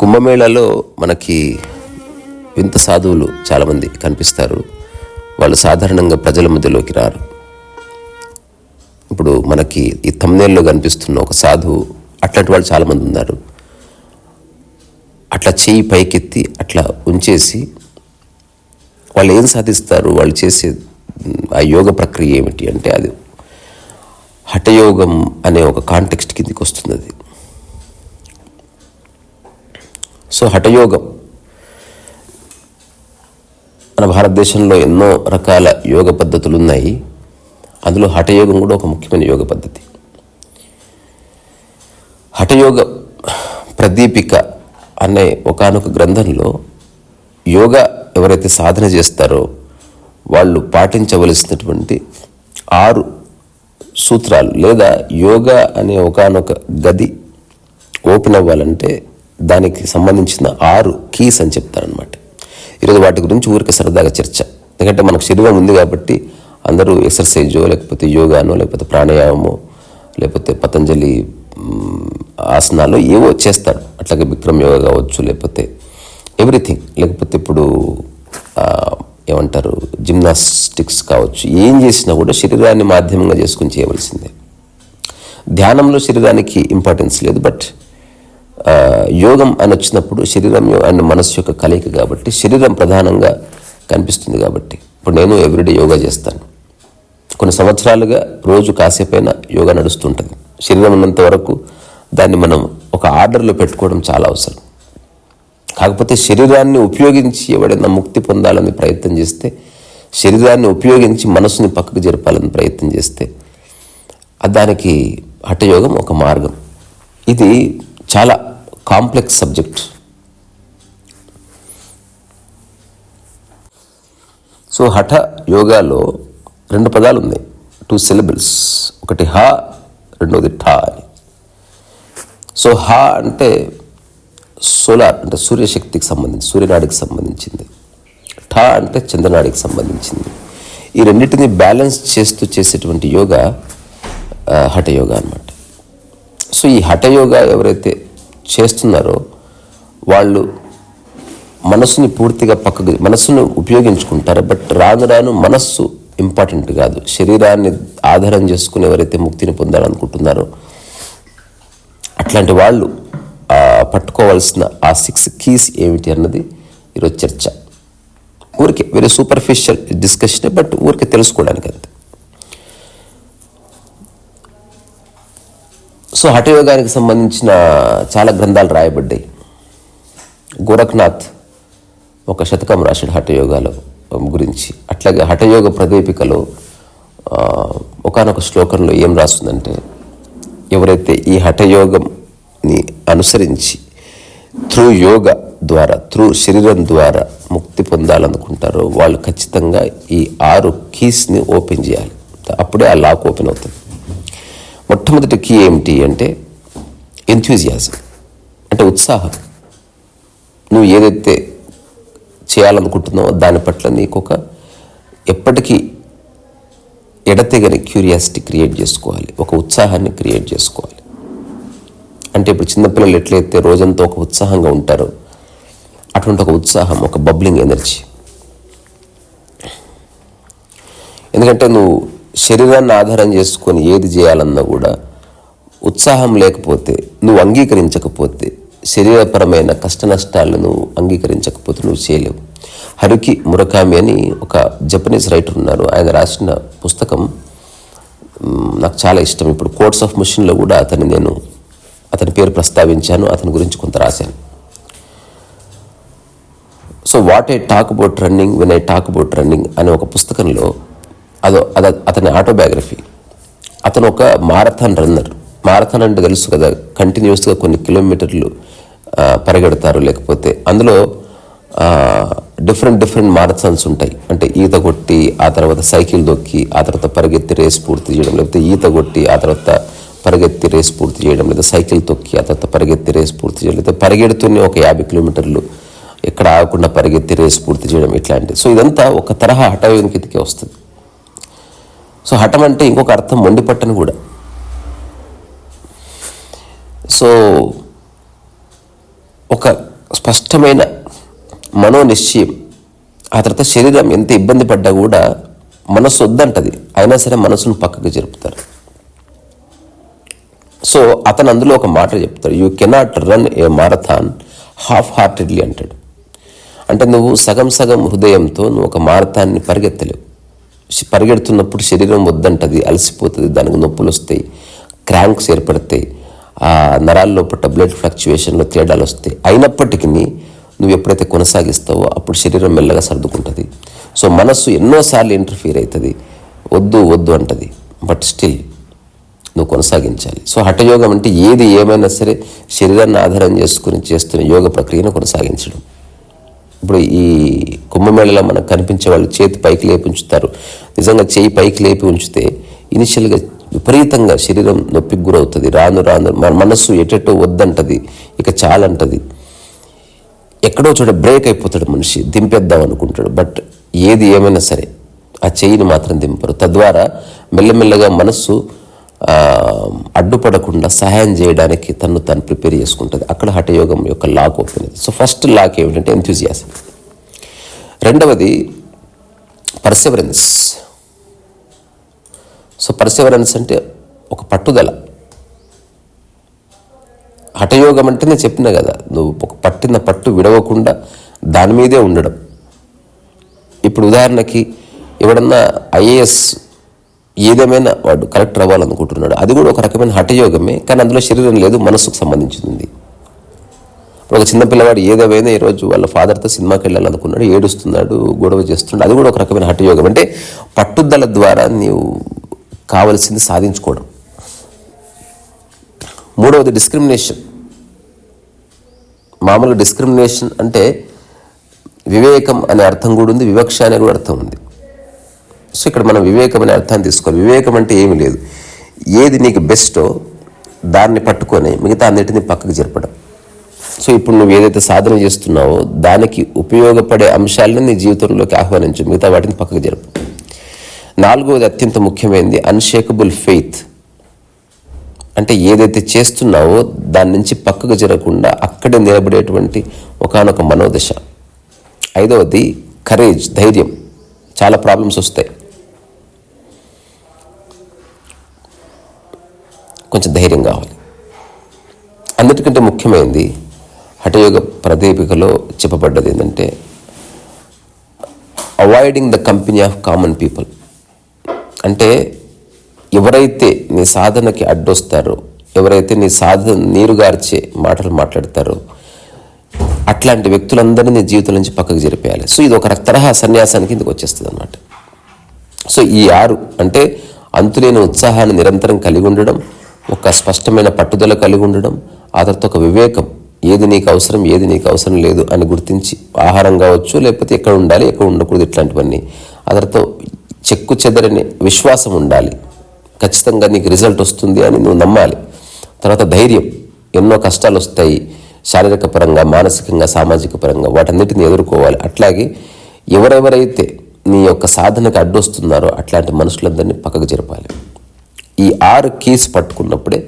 కుంభమేళాలో మనకి వింత సాధువులు చాలామంది కనిపిస్తారు. వాళ్ళు సాధారణంగా ప్రజల మధ్యలోకి రారు. ఇప్పుడు మనకి ఈ తమ్నేల్లో కనిపిస్తున్న ఒక సాధువు అట్లాంటి వాళ్ళు చాలామంది ఉన్నారు. అట్లా చేయి పైకెత్తి అట్లా ఉంచేసి వాళ్ళు ఏం సాధిస్తారు? వాళ్ళు చేసే ఆ యోగ ప్రక్రియ ఏమిటి అంటే అది. హఠయోగం అనే ఒక కాంటెక్స్ట్ కిందికి వస్తుంది అది సో హఠయోగం. మన భారతదేశంలో ఎన్నో రకాల యోగ పద్ధతులు ఉన్నాయి అందులో హఠయోగం కూడా ఒక ముఖ్యమైన యోగ పద్ధతి. హఠయోగ ప్రదీపిక అనే ఒకానొక గ్రంథంలో యోగా ఎవరైతే సాధన చేస్తారో వాళ్ళు పాటించవలసినటువంటి ఆరు సూత్రాలు లేదా యోగా అనే ఒకానొక గది ఓపెన్ అవ్వాలంటే దానికి సంబంధించిన ఆరు కీస్ అని చెప్తారనమాట ఈరోజు వాటి గురించి ఊరికే సరదాగా చర్చ. ఎందుకంటే మనకు శరీరం ఉంది కాబట్టి అందరూ ఎక్సర్సైజో లేకపోతే యోగానో లేకపోతే ప్రాణాయామమో లేకపోతే పతంజలి ఆసనాలు ఏవో చేస్తారు. అట్లాగే విక్రమ్ యోగా కావచ్చు లేకపోతే ఎవ్రీథింగ్. లేకపోతే ఇప్పుడు ఏమంటారు జిమ్నాస్టిక్స్ కావచ్చు. ఏం చేసినా కూడా శరీరాన్ని మాధ్యమంగా చేసుకుని చేయవలసిందే. ధ్యానంలో శరీరానికి ఇంపార్టెన్స్ లేదు బట్ యోగం అని వచ్చినప్పుడు శరీరం అండ్ మనస్సు యొక్క కలయిక కాబట్టి శరీరం ప్రధానంగా కనిపిస్తుంది కాబట్టి. ఇప్పుడు నేను ఎవ్రీడే యోగా చేస్తాను. కొన్ని సంవత్సరాలుగా రోజు కాసేపైనా యోగా నడుస్తుంటుంది. శరీరం ఉన్నంత వరకు దాన్ని మనం ఒక ఆర్డర్లో పెట్టుకోవడం చాలా అవసరం. కాకపోతే శరీరాన్ని ఉపయోగించి ఎవడైనా ముక్తి పొందాలని ప్రయత్నం చేస్తే శరీరాన్ని ఉపయోగించి మనసుని పక్కకు జరపాలని ప్రయత్నం చేస్తే దానికి హఠయోగం ఒక మార్గం. ఇది చాలా కాంప్లెక్స్ సబ్జెక్ట్. సో హఠ యోగాలో రెండు పదాలు ఉన్నాయి టూ సిలబుల్స్ ఒకటి హ రెండోది ఠా. అని సో హ అంటే సోలార్ అంటే సూర్యశక్తికి సంబంధించి సూర్యనాడికి సంబంధించింది. ఠా అంటే చంద్రనాడికి సంబంధించింది. ఈ రెండింటిని బ్యాలెన్స్ చేస్తూ చేసేటువంటి యోగా హఠ యోగా అన్నమాట. సో ఈ హఠయోగా ఎవరైతే చేస్తున్నారో వాళ్ళు మనసుని పూర్తిగా పక్కకు మనస్సును ఉపయోగించుకుంటారు. బట్ రాను రాను మనస్సు ఇంపార్టెంట్ కాదు. శరీరాన్ని ఆధారం చేసుకుని ఎవరైతే ముక్తిని పొందాలనుకుంటున్నారో అట్లాంటి వాళ్ళు పట్టుకోవాల్సిన ఆ సిక్స్ కీస్ ఏమిటి అన్నది ఈరోజు చర్చ. ఊరికే వెరీ సూపర్ఫిషియల్ డిస్కషన్ బట్ ఊరికే తెలుసుకోవడానికి అంతే. సో హఠయోగానికి సంబంధించిన చాలా గ్రంథాలు రాయబడ్డాయి. గోరఖనాథ్ ఒక శతకం రాశాడు హఠయోగాలో గురించి. అట్లాగే హఠయోగ ప్రదీపికలో ఒకనొక శ్లోకంలో ఏం రాస్తుందంటే ఎవరైతే ఈ హఠయోగంని అనుసరించి త్రూ యోగ ద్వారా త్రూ శరీరం ద్వారా ముక్తి పొందాలనుకుంటారో వాళ్ళు ఖచ్చితంగా ఈ ఆరు కీస్ని ఓపెన్ చేయాలి. అప్పుడే ఆ లాక్ ఓపెన్ అవుతుంది. మొట్టమొదటి కీ ఏమిటి అంటే ఎంథ్యూజియాజం అంటే ఉత్సాహం. నువ్వు ఏదైతే చేయాలనుకుంటున్నావో దాని పట్ల నీకు ఒక ఎప్పటికీ ఎడతెగని క్యూరియాసిటీ క్రియేట్ చేసుకోవాలి ఒక ఉత్సాహాన్ని క్రియేట్ చేసుకోవాలి. అంటే ఇప్పుడు చిన్నపిల్లలు ఎట్లయితే రోజంతా ఒక ఉత్సాహంగా ఉంటారో అటువంటి ఒక ఉత్సాహం ఒక బబ్లింగ్ ఎనర్జీ ఎందుకంటే నువ్వు శరీరాన్ని ఆధారం చేసుకొని ఏది చేయాలన్నా కూడా ఉత్సాహం లేకపోతే నువ్వు అంగీకరించకపోతే శరీరపరమైన కష్ట నష్టాలను నువ్వు అంగీకరించకపోతే నువ్వు చేయలేవు. హరుకి మురకామి అని ఒక జపనీస్ రైటర్ ఉన్నారు. ఆయన రాసిన పుస్తకం నాకు చాలా ఇష్టం. ఇప్పుడు కోర్ట్స్ ఆఫ్ మిషన్లో కూడా అతన్ని నేను అతని పేరు ప్రస్తావించాను. అతని గురించి కొంత రాశాను. So what I talk about running when I talk about running అనే ఒక పుస్తకంలో అదో అద అతని ఆటోబయోగ్రఫీ. అతను ఒక మారథాన్ రన్నర్. మారథాన్ అంటే తెలుసు కదా కంటిన్యూస్గా కొన్ని కిలోమీటర్లు పరిగెడతారు లేకపోతే. అందులో డిఫరెంట్ డిఫరెంట్ మారథాన్స్ ఉంటాయి. అంటే ఈత కొట్టి ఆ తర్వాత సైకిల్ దొక్కి ఆ తర్వాత పరిగెత్తి రేస్ పూర్తి చేయడం లేకపోతే ఈత కొట్టి ఆ తర్వాత పరిగెత్తి రేస్ పూర్తి చేయడం లేదా సైకిల్ తొక్కి ఆ తర్వాత పరిగెత్తి రేస్ పూర్తి చేయడం లేదా పరిగెడుతూనే ఒక యాభై కిలోమీటర్లు ఎక్కడ ఆగకుండా పరిగెత్తి రేస్ పూర్తి చేయడం ఇట్లాంటివి. సో ఇదంతా ఒక తరహా హఠయోగం కిందకే వస్తుంది. సో హఠం అంటే ఇంకొక అర్థం మొండిపట్టను కూడా. సో ఒక స్పష్టమైన మనోనిశ్చయం ఆ తర్వాత శరీరం ఎంత ఇబ్బంది పడ్డా కూడా మనసు వద్దంటది. అయినా సరే మనసును పక్కకు జరుపుతారు. సో అతను అందులో ఒక మాట చెప్తాడు. You cannot run a marathon half heartedly అంటాడు. అంటే నువ్వు సగం సగం హృదయంతో నువ్వు ఒక మారథాన్ని పరిగెత్తలేవు. పరిగెడుతున్నప్పుడు శరీరం వద్దంటది అలసిపోతుంది దానికి నొప్పులు వస్తాయి క్రాంక్స్ ఏర్పడతాయి ఆ నరాల లోపల బ్లడ్ ఫ్లక్చువేషన్లో తేడాలు వస్తాయి. అయినప్పటికీ నువ్వు ఎప్పుడైతే కొనసాగిస్తావో అప్పుడు శరీరం మెల్లగా సర్దుకుంటుంది. సో మనస్సు ఎన్నోసార్లు ఇంటర్ఫీర్ అవుతుంది. వద్దు వద్దు అంటది. బట్ స్టిల్ నువ్వు కొనసాగించాలి. సో హఠయోగం అంటే ఏది ఏమైనా సరే శరీరాన్ని ఆధారం చేసుకుని చేస్తున్న యోగ ప్రక్రియను కొనసాగించడం. ఇప్పుడు ఈ కుంభమేళలో మనకు కనిపించే వాళ్ళు చేతి పైకి లేపి ఉంచుతారు. నిజంగా చేయి పైకి లేపి ఉంచితే ఇనిషియల్గా విపరీతంగా శరీరం నొప్పికి గురవుతుంది. రాను రాను మన మనస్సు ఎటెటో వద్దంటది. ఇక చాలంటది. ఎక్కడో చోట బ్రేక్ అయిపోతాడు మనిషి. దింపేద్దాం అనుకుంటాడు. బట్ ఏది ఏమైనా సరే ఆ చెయ్యిని మాత్రం దింపరు. తద్వారా మెల్లమెల్లగా మనస్సు అడ్డుపడకుండా సహాయం చేయడానికి తను తను ప్రిపేర్ చేసుకుంటుంది. అక్కడ హఠయోగం యొక్క లాక్ ఓపెన్ అవుతుంది. సో ఫస్ట్ లాక్ ఏమిటంటే ఎంతూజియాసం రెండవది పర్సెవరెన్స్ సో పర్సెవరెన్స్ అంటే ఒక పట్టుదల. హఠయోగం అంటే నేను చెప్పిన కదా నువ్వు ఒక పట్టిన పట్టు విడవకుండా దాని మీదే ఉండడం. ఇప్పుడు ఉదాహరణకి ఎవడన్నా ఐఏఎస్ ఏదేమైనా వాడు కరెక్ట్ అవ్వాలనుకుంటున్నాడు అది కూడా ఒక రకమైన హఠయోగమే కానీ అందులో శరీరం లేదు మనస్సుకు సంబంధించింది. ఒక చిన్న పిల్లవాడు ఏదేమైనా ఈరోజు వాళ్ళ ఫాదర్తో సినిమాకి వెళ్ళాలనుకున్నాడు ఏడుస్తున్నాడు గొడవ చేస్తున్నాడు అది కూడా ఒక రకమైన హఠయోగం. అంటే పట్టుదల ద్వారా నీవు కావలసింది సాధించుకోవడం. మూడవది డిస్క్రిమినేషన్ మామూలుగా డిస్క్రిమినేషన్ అంటే వివేకం అనే అర్థం కూడా ఉంది వివక్ష అనే కూడా అర్థం ఉంది. సో ఇక్కడ మనం వివేకం అనే అర్థాన్ని తీసుకోవాలి. వివేకం అంటే ఏమీ లేదు. ఏది నీకు బెస్టో దాన్ని పట్టుకొని మిగతా అన్నిటిని పక్కకు జరపడం. సో ఇప్పుడు నువ్వు ఏదైతే సాధన చేస్తున్నావో దానికి ఉపయోగపడే అంశాలను నీ జీవితంలోకి ఆహ్వానించు. మిగతా వాటిని పక్కకు జరుపు. నాలుగవది అత్యంత ముఖ్యమైనది అన్షేకబుల్ ఫెయిత్ అంటే ఏదైతే చేస్తున్నావో దాని నుంచి పక్కకు జరగకుండా అక్కడే నిలబడేటువంటి ఒకానొక మనోదశ. ఐదవది కరేజ్ ధైర్యం. చాలా ప్రాబ్లమ్స్ వస్తాయి. కొంచెం ధైర్యం కావాలి. అన్నిటికంటే ముఖ్యమైనది హఠయోగ ప్రదీపికలో చెప్పబడ్డది ఏంటంటే avoiding the company of common people అంటే ఎవరైతే నీ సాధనకి అడ్డొస్తారో ఎవరైతే నీ సాధన నీరుగార్చే మాటలు మాట్లాడతారో అట్లాంటి వ్యక్తులందరినీ నీ జీవితం నుంచి పక్కకు జరిపేయాలి. సో ఇది ఒక తరహా సన్యాసానికి ఇందుకు వచ్చేస్తుంది అనమాట సో ఈ ఆరు అంటే అంతులేని ఉత్సాహాన్ని నిరంతరం కలిగి ఉండడం ఒక స్పష్టమైన పట్టుదల కలిగి ఉండడం ఆ తర్వాత ఒక వివేకం ఏది నీకు అవసరం ఏది నీకు అవసరం లేదు అని గుర్తించి ఆహారం కావచ్చు లేకపోతే ఎక్కడ ఉండాలి ఎక్కడ ఉండకూడదు ఇట్లాంటివన్నీ. ఆ తర్వాత చెక్కు చెదరని విశ్వాసం ఉండాలి. ఖచ్చితంగా నీకు రిజల్ట్ వస్తుంది అని నువ్వు నమ్మాలి. తర్వాత ధైర్యం. ఎన్నో కష్టాలు వస్తాయి. శారీరక పరంగా మానసికంగా సామాజిక పరంగా వాటన్నిటిని ఎదుర్కోవాలి. అట్లాగే ఎవరెవరైతే నీ యొక్క సాధనకు అడ్డొస్తున్నారో అట్లాంటి మనుషులందరినీ పక్కకు జరపాలి. ఈ ఆరు కీస్ పట్టుకున్నప్పుడే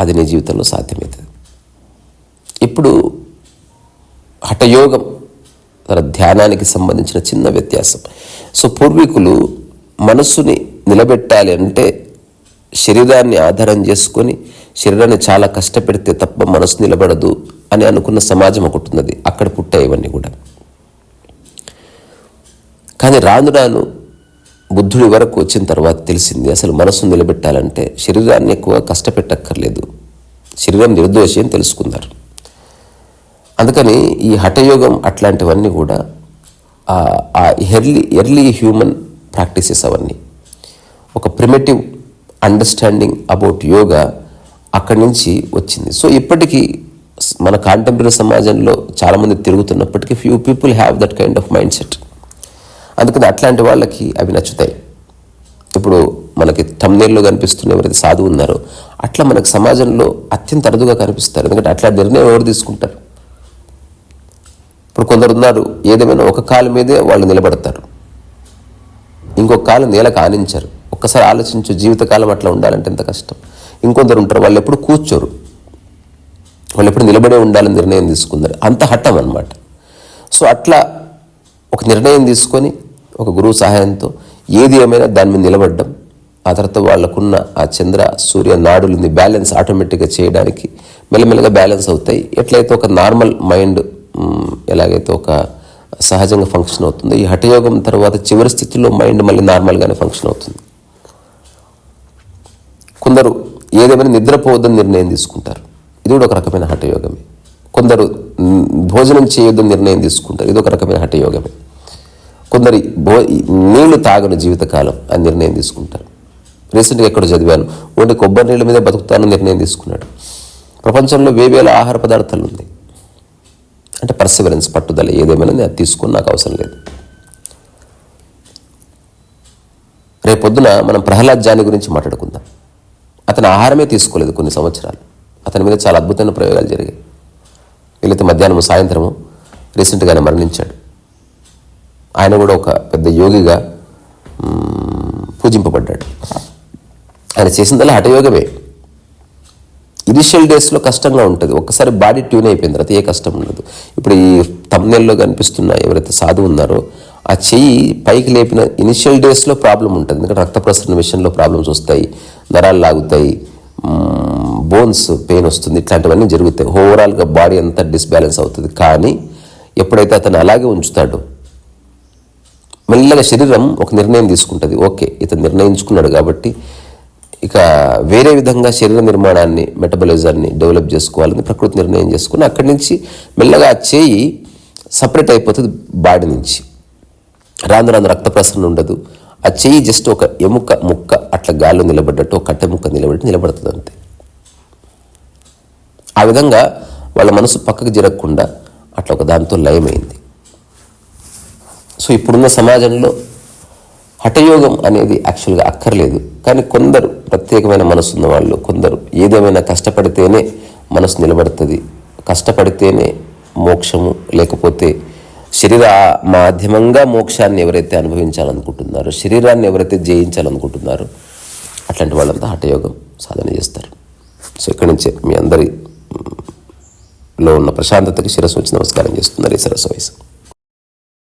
అది నీ జీవితంలో సాధ్యమవుతుంది. ఇప్పుడు హఠయోగం తన ధ్యానానికి సంబంధించిన చిన్న వ్యత్యాసం. సో పూర్వీకులు మనస్సుని నిలబెట్టాలి అంటే శరీరాన్ని ఆధారం చేసుకొని శరీరాన్ని చాలా కష్టపెడితే తప్ప మనసు నిలబడదు అని అనుకున్న సమాజం ఒకటి ఉన్నది. అక్కడ పుట్టాయి ఇవన్నీ కూడా. కానీ రాను రాను బుద్ధుడి వరకు వచ్చిన తర్వాత తెలిసింది అసలు మనసు నిలబెట్టాలంటే శరీరాన్ని ఎక్కువ కష్టపెట్టక్కర్లేదు. శరీరం నిర్దోషి అని తెలుసుకున్నారు. అందుకని ఈ హఠయోగం అట్లాంటివన్నీ కూడా ఆ- ఎర్లీ ఎర్లీ హ్యూమన్ ప్రాక్టీసెస్ అవన్నీ. ఒక ప్రిమేటివ్ అండర్స్టాండింగ్ అబౌట్ యోగా అక్కడి నుంచి వచ్చింది. సో ఇప్పటికీ మన కాంటెంపరీ సమాజంలో చాలామంది తిరుగుతున్నప్పటికీ few people have that kind of mind set అందుకని అట్లాంటి వాళ్ళకి అవి నచ్చుతాయి. ఇప్పుడు మనకి తమ్నేల్లో కనిపిస్తున్న ఎవరైతే సాధువు ఉన్నారో అట్లా మనకు సమాజంలో అత్యంత అరుదుగా కనిపిస్తారు. ఎందుకంటే అట్లా నిర్ణయం ఎవరు తీసుకుంటారు? ఇప్పుడు కొందరు ఉన్నారు ఏదేమైనా ఒక కాలు మీదే వాళ్ళు నిలబడతారు. ఇంకొక కాలు నేలకు ఆనించరు ఒక్కసారి ఆలోచించు జీవితకాలం అట్లా ఉండాలంటే ఎంత కష్టం. ఇంకొందరు ఉంటారు వాళ్ళు ఎప్పుడు కూర్చోరు. వాళ్ళు ఎప్పుడు నిలబడే ఉండాలని నిర్ణయం తీసుకున్నారు అంత హఠం అన్నమాట. సో అట్లా ఒక నిర్ణయం తీసుకొని ఒక గురువు సహాయంతో ఏది ఏమైనా దాని మీద నిలబడ్డం ఆ తర్వాత వాళ్ళకున్న ఆ చంద్ర సూర్య నాడులని బ్యాలెన్స్ ఆటోమేటిక్గా చేయడానికి మెల్లమెల్లగా బ్యాలెన్స్ అవుతాయి. ఎట్లయితే ఒక నార్మల్ మైండ్ ఎలాగైతే ఒక సహజంగా ఫంక్షన్ అవుతుందో ఈ హఠయోగం తర్వాత చివరి స్థితిలో మైండ్ మళ్ళీ నార్మల్గానే ఫంక్షన్ అవుతుంది. కొందరు ఏదేమైనా నిద్రపోవద్దని నిర్ణయం తీసుకుంటారు. ఇది కూడా ఒక రకమైన హఠయోగమే. కొందరు భోజనం చేయొద్దని నిర్ణయం తీసుకుంటారు. ఇది ఒక రకమైన హఠయోగమే. కొందరు భో నీళ్ళు తాగని జీవితకాలం అని నిర్ణయం తీసుకుంటారు. రీసెంట్గా ఎక్కడ చదివాను. ఓన్లీ కొబ్బరి నీళ్ళ మీద బతుకుతానని నిర్ణయం తీసుకున్నాడు. ప్రపంచంలో వేవేల ఆహార పదార్థాలు ఉంది అంటే పర్సివరెన్స్ పట్టుదల ఏదేమైనా నేను అది తీసుకుని నాకు అవసరం లేదు. రేపొద్దున మనం ప్రహ్లాద్ జాని గురించి మాట్లాడుకుందాం. అతను ఆహారమే తీసుకోలేదు కొన్ని సంవత్సరాలు. అతని మీద చాలా అద్భుతమైన ప్రయోగాలు జరిగాయి. వీళ్ళైతే మధ్యాహ్నం సాయంత్రము రీసెంట్గానే మరణించాడు. ఆయన కూడా ఒక పెద్ద యోగిగా పూజింపబడ్డాడు. ఆయన చేసిందల్లా హఠయోగమే. ఇనిషియల్ డేస్లో కష్టంగా ఉంటుంది. ఒక్కసారి బాడీ ట్యూన్ అయిపోయిన తర్వాత ఏ కష్టం ఉండదు. ఇప్పుడు ఈ తమ్నెల్లో కనిపిస్తున్న ఎవరైతే సాధువు ఉన్నారో ఆ చెయ్యి పైకి లేపిన ఇనిషియల్ డేస్లో ప్రాబ్లం ఉంటుంది. ఎందుకంటే రక్త ప్రసరణ విషయంలో ప్రాబ్లమ్స్ వస్తాయి నరాలు లాగుతాయి బోన్స్ పెయిన్ వస్తుంది ఇట్లాంటివన్నీ జరుగుతాయి. ఓవరాల్గా బాడీ అంతా డిస్బ్యాలెన్స్ అవుతుంది. కానీ ఎప్పుడైతే అతను అలాగే ఉంచుతాడో మెల్లగా శరీరం ఒక నిర్ణయం తీసుకుంటుంది. ఓకే ఇతను నిర్ణయించుకున్నాడు కాబట్టి ఇక వేరే విధంగా శరీర నిర్మాణాన్ని మెటబలిజాన్ని డెవలప్ చేసుకోవాలని ప్రకృతి నిర్ణయం చేసుకుని అక్కడి నుంచి మెల్లగా ఆ చేయి సపరేట్ అయిపోతుంది బాడీ నుంచి. రాను రాను రక్త ప్రసరణ ఉండదు. ఆ చెయ్యి జస్ట్ ఒక ఎముక ముక్క అట్లా గాల్లో నిలబడ్డట్టు ఒక కట్టె ముక్క నిలబడి నిలబడుతుంది అంతే. ఆ విధంగా వాళ్ళ మనసు పక్కకు జరగకుండా అట్లా ఒక దాంతో లయమైంది. సో ఇప్పుడున్న సమాజంలో హఠయోగం అనేది యాక్చువల్గా అక్కర్లేదు. కానీ కొందరు ప్రత్యేకమైన మనసు ఉన్న వాళ్ళు కొందరు ఏదేమైనా కష్టపడితేనే మనసు నిలబడుతుంది. కష్టపడితేనే మోక్షము లేకపోతే శరీర మాధ్యమంగా మోక్షాన్ని ఎవరైతే అనుభవించాలనుకుంటున్నారో శరీరాన్ని ఎవరైతే జయించాలనుకుంటున్నారో అట్లాంటి వాళ్ళంతా హఠయోగం సాధన చేస్తారు. సో ఇక్కడి నుంచే మీ అందరిలో ఉన్న ప్రశాంతతకి శిరస్సు వచ్చి నమస్కారం చేస్తున్నారు ఈ సరస్సు వయసు.